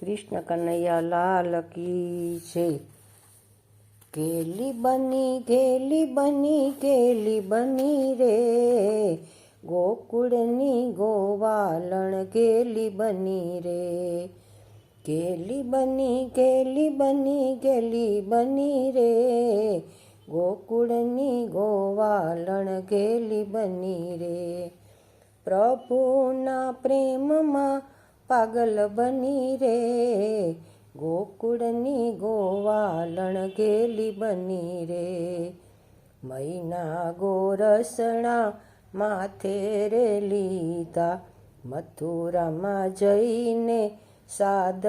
કૃષ્ણ કનૈયા લાલ કી છે કેલી બની, ગેલી બની ઘેલી બની રે. ગોકુળની ગોવાલણ ઘેલી બની રે. ઘેલી બની ઘેલી બની, ગેલી બની રે. ગોકુળની ગોવાલણ ઘેલી બની રે. પ્રભુના પ્રેમમાં પાગલ બની રે. ગોકુળની ગોવાલણ ગેલી બની રે. મૈના ગોરસણા માથે રે લીધા. મથુરામાં જઈને સાદ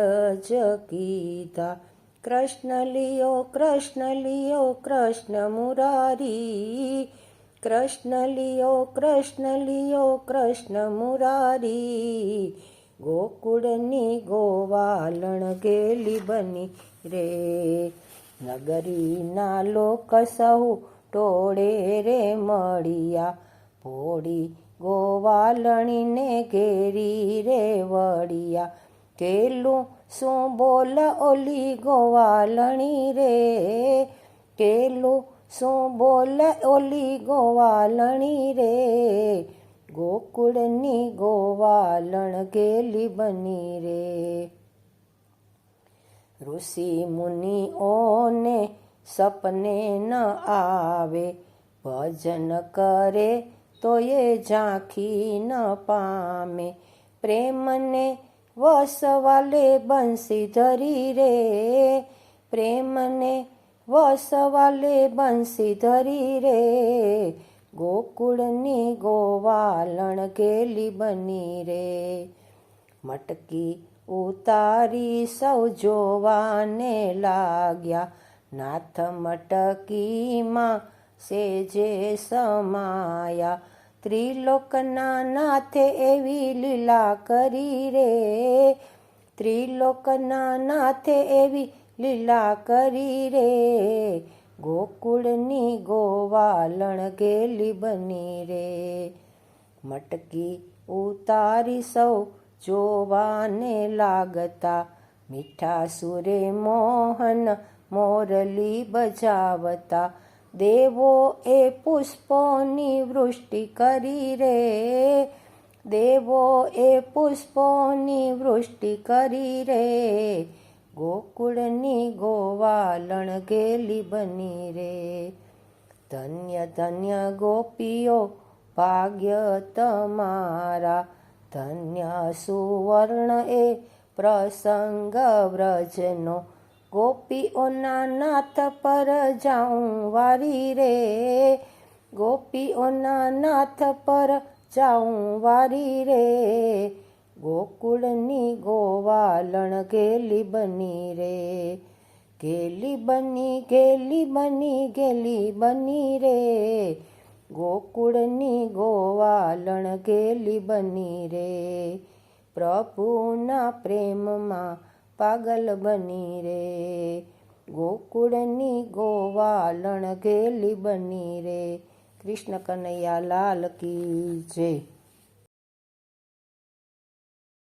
જ કીધા. કૃષ્ણ લિયો કૃષ્ણ લિયો, કૃષ્ણ મુરારી. કૃષ્ણ લિયો કૃષ્ણ લિયો, કૃષ્ણ મુરારી. ગોકુળની ગોવાલણ ગેલી બની રે. નગરીના લોક સહુ ટોળે રે મળ્યા. ભોળી ગોવાલણીને ઘેરી રે વળિયા. કેલું શું બોલ ઓલી ગોવાલણી રે? કેલું શું બોલ ઓલી ગોવાલણી રે? ગોકુળની ગોવાલણ ગેલી બની રે. ઋષિ મુનિઓને સપને ન આવે, ભજન કરે તો એ ઝાંખી ન પામે. પ્રેમને વસવાલે બંસી ધરી રે. પ્રેમને વસવાલે બંસી ધરી રે. ગોકુળની ગોવાલણ કેલી બની રે. મટકી ઉતારી સૌ જોવાને લાગ્યા. નાથ મટકીમાં સેજે સમાયા. ત્રિલોકના નાથે એવી લીલા કરી રે. ત્રિલોકના નાથે એવી લીલા કરી રે. ગોકુળની ગોવાલણ ગેલી બની રે. મટકી ઉતારી સૌ જોવાને લાગતા મીઠા સુરે મોહન મોરલી બજાવતા દેવો એ પુષ્પોની વૃષ્ટિ કરી રે. દેવો એ પુષ્પોની વૃષ્ટિ કરી રે. ગોકુળની ગોવાલણ ગેલી બની રે. ધન્ય ધન્ય ગોપીઓ, ભાગ્ય તમારા. ધન્ય સુવર્ણ એ પ્રસંગ વ્રજનો. ગોપીઓના નાથ પર જાઉં વારી રે. ગોપીઓના નાથ પર જાઉં વારી રે. ગોકુળની ગોવાલણ ગેલી બની રે. ગેલી બની ગેલી બની ગેલી બની રે. ગોકુળની ગોવાલણ ગેલી બની રે. પ્રભુના પ્રેમમાં પાગલ બની રે. ગોકુળની ગોવાલણ ગેલી બની રે. કૃષ્ણ કનૈયા લાલ કી જય.